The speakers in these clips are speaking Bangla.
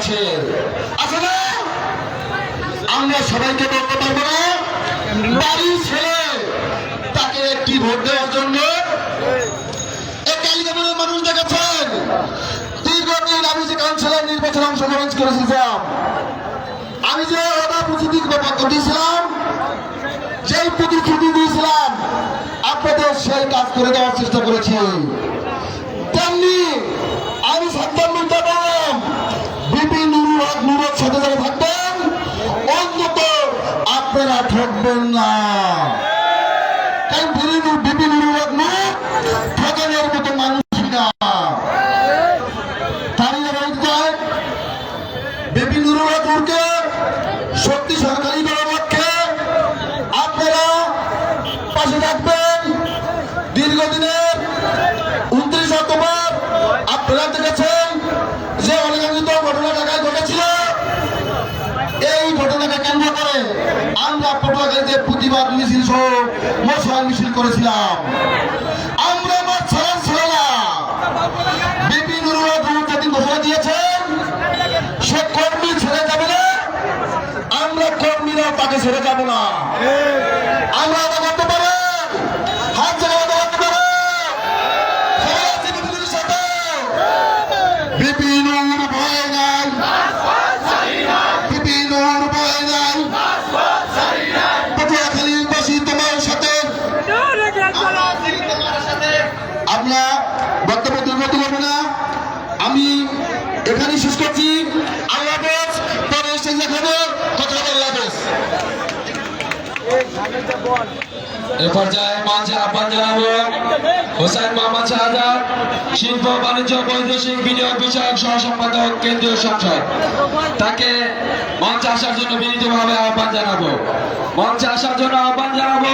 আছে আসলে আমরা সবাইকে বলতে পারব না, বাড়ির ছেলে তাকে একটি ভোট দেওয়ার জন্য মানুষ দেখেছেন দীর্ঘদিন আমি যে কাউন্সিলর নির্বাচনে অংশগ্রহণ করেছিলাম আমি যে ওটা প্রতিদিন দিয়েছিলাম, যেই প্রতিশ্রুতি দিয়েছিলাম, আপনাদের সেই কাজ করে দেওয়ার চেষ্টা করেছি। আপনারা ঠকবেন না। কারণ বিপি বিপি নুরুল হক নূর ঠকানোর মতো মানুষ না। তারই যায়। বিপি নুরুল শক্তি সরকারি করার লক্ষ্যে আপনারা পাশে থাকবেন। করেছিলাম। আমরা আমার ছাড়া না। বিপিন ঘোষণা দিয়েছেন সে কর্মী ছেড়ে যাবে না, আমরা কর্মীরা তাকে ছেড়ে যাব না। আমরা আমরা বক্তব্য দীর্ঘত করব না। আমি এখানে শেষ করছি। আল্লাহ হাফেজ, পরে এসে আহ্বান জানাব হোসেন মোহাম্মদ শাহজাদ, শিল্প, বাণিজ্য, বৈদেশিক বিনিয়োগ বিষয়ক সহ সম্পাদক কেন্দ্রীয় সংসদ। তাকে মঞ্চে আসার জন্য বিনীতভাবে আহ্বান জানাব। মঞ্চে আসার জন্য আহ্বান জানাব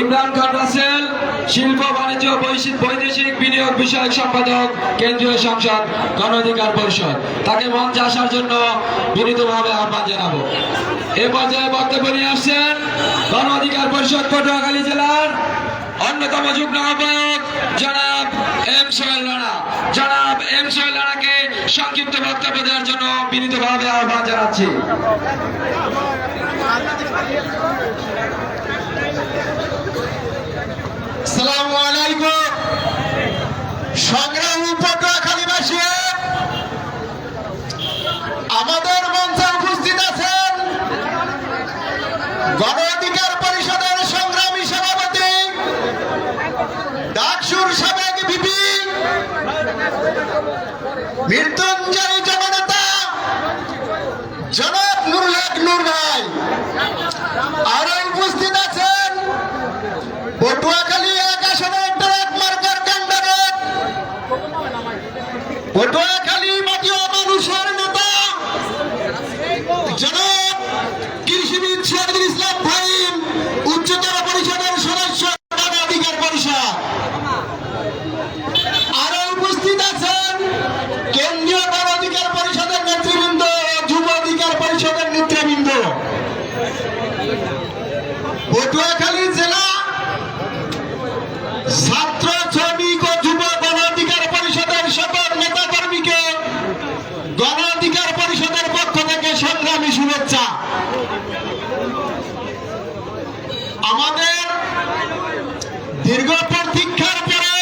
ইমরান খান রাসেল, শিল্প, বাণিজ্য বৈদেশিক বিনিয়োগ বিষয়ক সম্পাদক, কেন্দ্রীয় সংসদ গণ অধিকার পরিষদ। তাকে মঞ্চে আসার জন্য বিনীতভাবে আহ্বান জানাব। এ পর্যায়ে বক্তব্য নিয়ে আসছেন গণ অধিকার পরিষদ পটুয়াখালী জেলার অন্যতম যুগ্ম আহ্বায়ক জনাব এম সোহেল রানা। জনাব এম সোহেল রানাকে সংক্ষিপ্ত বক্তব্য দেওয়ার জন্য বিনীতভাবে আহ্বান জানাচ্ছি। সালামু আলাইকুম। সংগ্রামী পটুয়াখালীবাসী আমাদের মঞ্চে উপস্থিত আছেন পরিষদের সংগ্রামী সভাপতি ডাকসুর মৃত্যুঞ্জয় জননেতা জনাব নুরুল হক নূর ভাই আরও উপস্থিত আছেন পটুয়াখালী এক আসনের ট্রাক মার্কার ক্যান্ডিডেট কৃষিবিদ সিরাজুল ইসলাম ফাহিম উচ্চতর পরিষদের সদস্য গণ অধিকার পরিষদ। আরও উপস্থিত আছেন কেন্দ্রীয় গণ অধিকার পরিষদের নেতৃবৃন্দ ও যুব অধিকার পরিষদের নেতৃবৃন্দ পটুয়াখালী জেলা ছাত্র শ্রমিক ও যুব গণ অধিকার পরিষদের সকল নেতা কর্মীকে গণ অধিকার পরিষদের পক্ষ থেকে সংগ্রামী শুভেচ্ছা। আমাদের দীর্ঘ প্রতীক্ষার পরে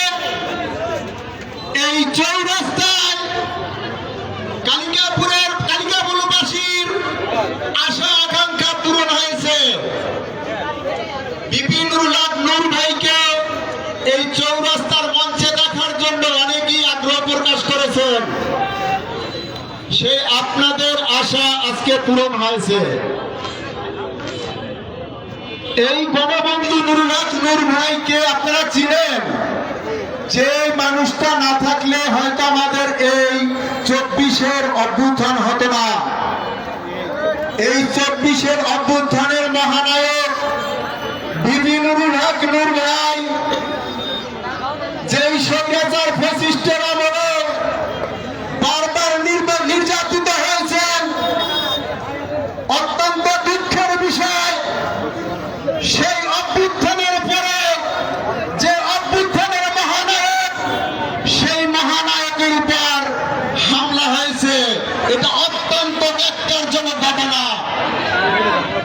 এই চৌরাস্তায় কালিকাপুরের কালিকাপুরবাসীর আশা আকাঙ্ক্ষা পূরণ হয়েছে। বিপিন আজকে পূরণ হয়েছে। এই বঙ্গবন্ধু নুরুরাজ নুর ভাইকে আপনারা চিনেন? যে মানুষটা না থাকলে হয়তো আমাদের এই চব্বিশের অভ্যুত্থান হতো না। এই চব্বিশের অভ্যুত্থানের মহানায়ক বিবি নুরুল হক নূর ভাই